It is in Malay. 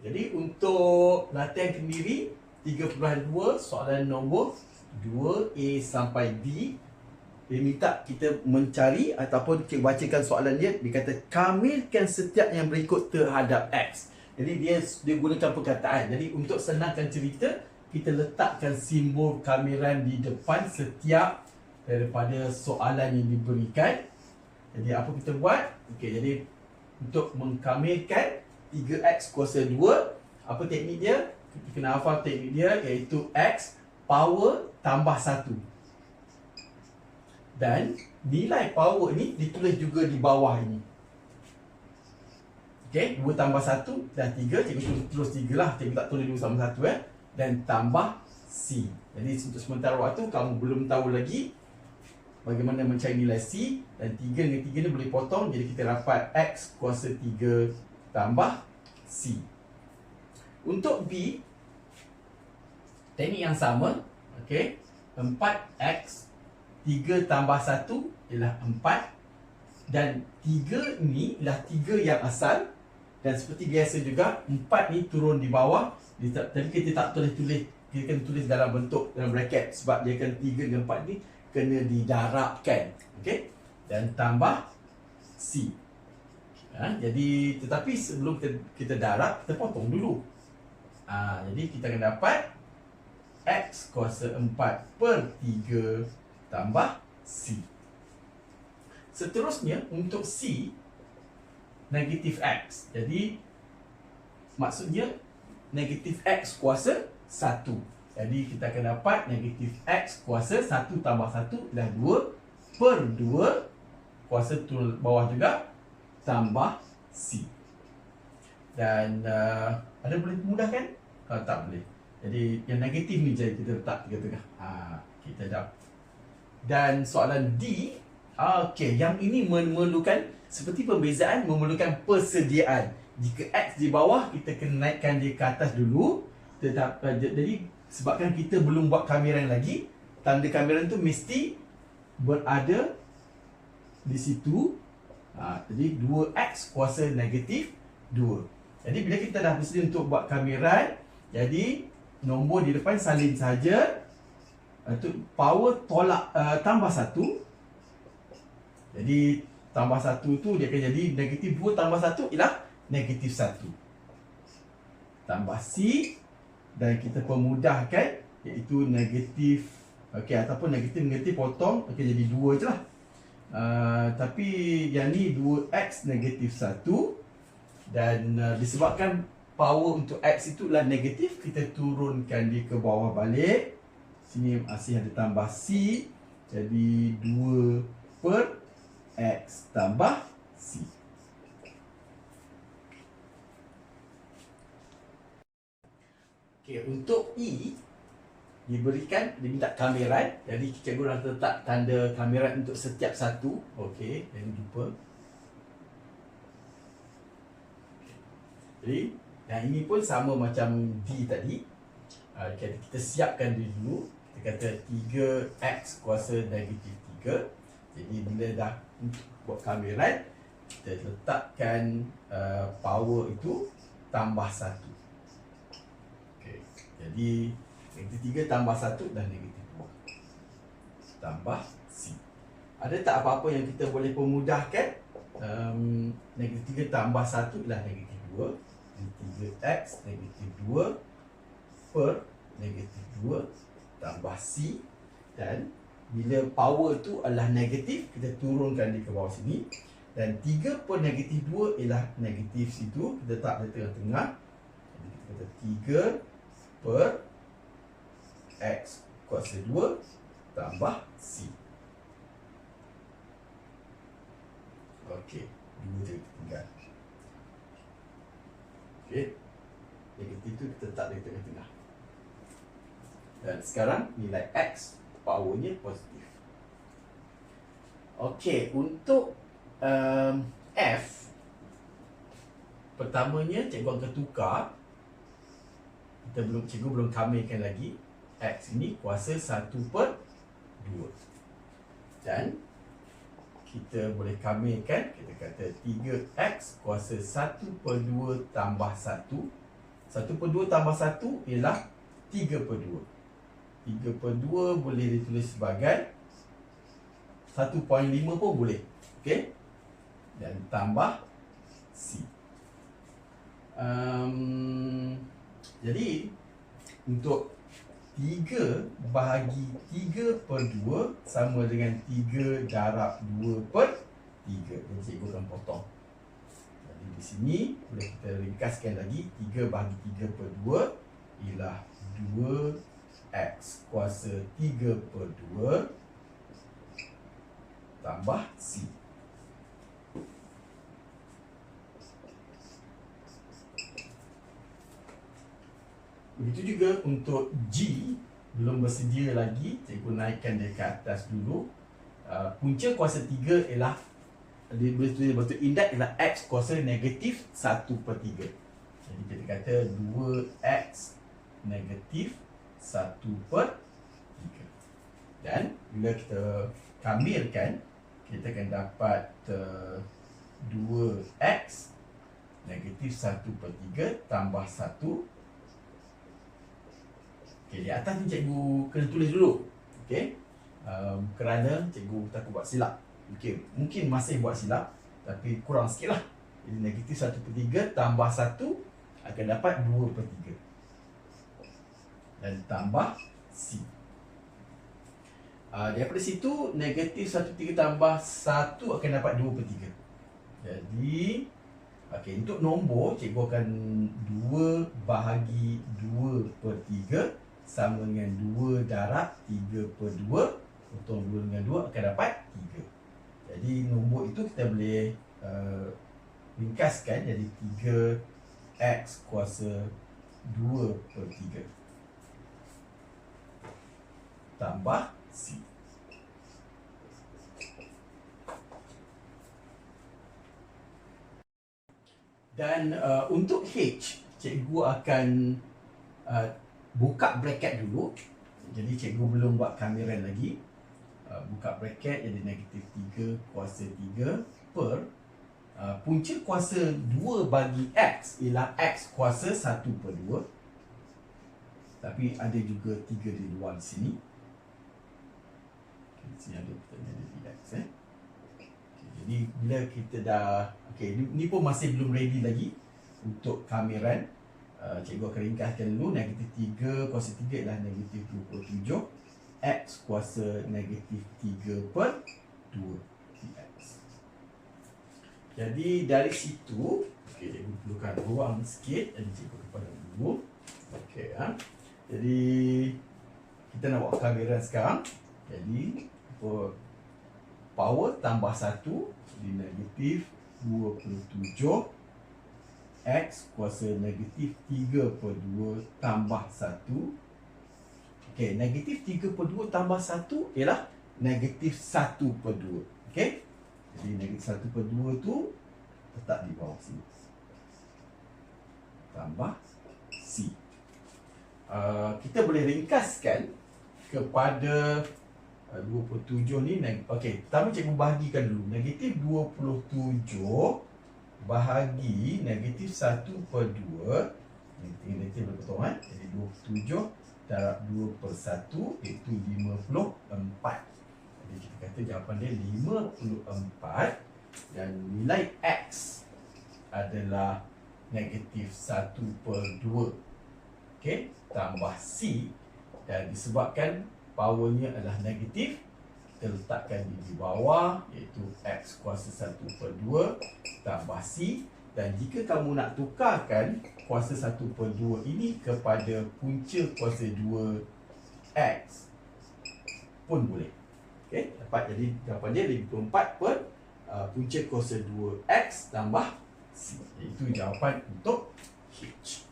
Jadi untuk latihan sendiri 3.2 soalan nombor 2A sampai D dia minta kita mencari ataupun kita bacakan soalan dia dia kata kamilkan setiap yang berikut terhadap X. Jadi dia dia gunakan perkataan. Jadi untuk senangkan cerita kita letakkan simbol kamiran di depan setiap daripada soalan yang diberikan. Jadi apa kita buat? Okey, jadi untuk mengkamilkan 3x kuasa 2, apa teknik dia? Kita kena hafal teknik dia iaitu x power tambah 1. Dan nilai power ni ditulis juga di bawah ini. Okey, 2 tambah 1 dan 3, cikgu terus 3 lah. Cikgu tak tulis 2 sama 1 eh. Dan tambah C. Jadi untuk sementara waktu kamu belum tahu lagi bagaimana mencari nilai C dan 3 dengan 3 ni boleh potong jadi kita dapat X kuasa 3 tambah C. Untuk B teknik yang sama, okey. 4x 3 tambah 1 ialah 4 dan 3 ni ialah 3 yang asal. Dan seperti biasa juga 4 ni turun di bawah. Tapi kita tak tulis-tulis. Kita kena tulis dalam bentuk dalam bracket. Sebab dia kan 3 dengan 4 ni kena didarabkan okey. Dan tambah C Ha, jadi tetapi sebelum kita, kita darab kita potong dulu. Ha, jadi kita akan dapat x kuasa 4 per 3 tambah c. Seterusnya untuk c negatif x. Jadi maksudnya negatif x kuasa 1. Jadi kita akan dapat negatif x kuasa 1 tambah 1 dah 2 per 2 kuasa turun bawah juga tambah C. Dan uh, ada boleh mudahkan? Uh, tak boleh. Jadi yang negatif ni jadi kita letak tengah-tengah. Ha, kita dah. Dan soalan D, okey, yang ini memerlukan seperti pembezaan memerlukan persediaan. Jika X di bawah, kita kena naikkan dia ke atas dulu. Tetap, uh, jadi sebabkan kita belum buat kameran lagi, tanda kameran tu mesti berada di situ Ha, jadi 2x kuasa negatif 2. Jadi bila kita dah bersedia untuk buat kameran, jadi nombor di depan salin saja. Itu power tolak uh, tambah 1. Jadi tambah 1 tu dia akan jadi negatif 2 tambah 1 ialah negatif 1. Tambah C dan kita pemudahkan iaitu negatif okey ataupun negatif negatif potong okey jadi 2 je lah. Uh, tapi yang ni 2x negatif 1 dan uh, disebabkan power untuk x itu adalah negatif kita turunkan dia ke bawah balik. Sini masih ada tambah c jadi 2 per x tambah c. Okay, untuk E diberikan dia minta kameran jadi cikgu dah letak tanda kameran untuk setiap satu. Okey jangan jumpa. Jadi yang ini pun sama macam D tadi. Uh, kita siapkan dia dulu. Kita kata 3x kuasa negatif 3 jadi bila dah buat kameran kita letakkan uh, power itu tambah 1 okey jadi Negatif. 3 tambah 1 dan negatif 2 Tambah C. Ada tak apa-apa yang kita boleh pemudahkan? Um, Negatif 3 tambah 1 adalah negatif 2 Negatif 3X negatif 2 Per negatif 2 Tambah C. Dan bila power tu adalah negatif Kita turunkan di ke bawah sini. Dan 3 per negatif 2 ialah negatif situ Kita letak di tengah-tengah. Jadi kita kata 3 per X kuasa 2 tambah C. Okey, dua je kita tinggal. Okey. Negatif tu letak di tengah-tengah. Dan sekarang nilai X powernya positif. Okey, untuk um, F pertamanya cikgu akan tukar kita belum cikgu belum kamilkan lagi X ini kuasa 1 per 2 Dan kita boleh kamilkan Kita kata 3X kuasa 1 per 2 tambah 1 1 per 2 tambah 1 ialah 3 per 2 3 per 2 boleh ditulis sebagai 1.5 pun boleh Okey? Dan tambah C. Um, Jadi Untuk 3 bahagi 3 per 2 Sama dengan 3 darab 2 per 3 Jadi cikgu akan potong. Jadi di sini Boleh kita ringkaskan lagi. 3 bahagi 3 per 2 Ialah 2X kuasa 3 per 2 Tambah C Begitu juga untuk G belum bersedia lagi cikgu naikkan dia ke atas dulu uh, punca kuasa 3 ialah dia boleh tulis betul indeks ialah x kuasa negatif 1 per 3 jadi kita kata 2x negatif 1 per 3 dan bila kita kambilkan kita akan dapat uh, 2x negatif 1 per 3 tambah 1 Okay, di atas ni cikgu kena tulis dulu. Okay. Um, kerana cikgu takut buat silap. Okay. Mungkin masih buat silap. Tapi kurang sikit lah. Jadi negatif 1 per 3 tambah 1 akan dapat 2 per 3. Dan tambah C. Uh, daripada situ negatif 1 per 3 tambah 1 akan dapat 2 per 3. Jadi Okay, untuk nombor cikgu akan 2 bahagi 2 per 3 sama dengan 2 darab 3 per 2 Potong 2 dengan 2 akan dapat 3 Jadi nombor itu kita boleh uh, ringkaskan. Jadi 3x kuasa 2 per 3 Tambah C. Dan uh, untuk H Cikgu akan uh, buka bracket dulu. Jadi cikgu belum buat kamiran lagi. Uh, buka bracket jadi negatif 3 kuasa 3 per uh, punca kuasa 2 bagi x ialah x kuasa 1 per 2 tapi ada juga 3 di luar sini. Okay, sini ada kita ada x eh. Jadi bila kita dah okay, ni, ni pun masih belum ready lagi untuk kamiran Uh, cikgu akan ringkaskan dulu negatif 3 kuasa 3 adalah negatif 27 X kuasa negatif 3 per 2 X Jadi dari situ okay, Cikgu perlukan ruang sikit Jadi cikgu kepada dulu. Okay, ha? Jadi Kita nak buat kamera sekarang. Jadi Power tambah 1 Jadi negatif 27 X kuasa negatif 3 per 2 tambah 1 Okey, negatif 3 per 2 tambah 1 ialah negatif 1 per 2 Okey, jadi negatif 1 per 2 tu letak di bawah sini Tambah C. Uh, Kita boleh ringkaskan kepada uh, 27 ni Okey, pertama cikgu bahagikan dulu. Negatif 27 bahagi negatif 1 per 2 Negatif negatif berpotong kan Jadi 27 darab 2 per 1 Iaitu 54 Jadi kita kata jawapan dia 54 Dan nilai X adalah negatif 1 per 2 Okey, tambah C Dan disebabkan powernya adalah negatif kita letakkan di bawah iaitu X kuasa 1 per 2 tambah C. Dan jika kamu nak tukarkan kuasa 1 per 2 ini kepada punca kuasa 2 X pun boleh. Okay? dapat jadi dapat dia 54 per uh, punca kuasa 2 X tambah C. Itu jawapan untuk H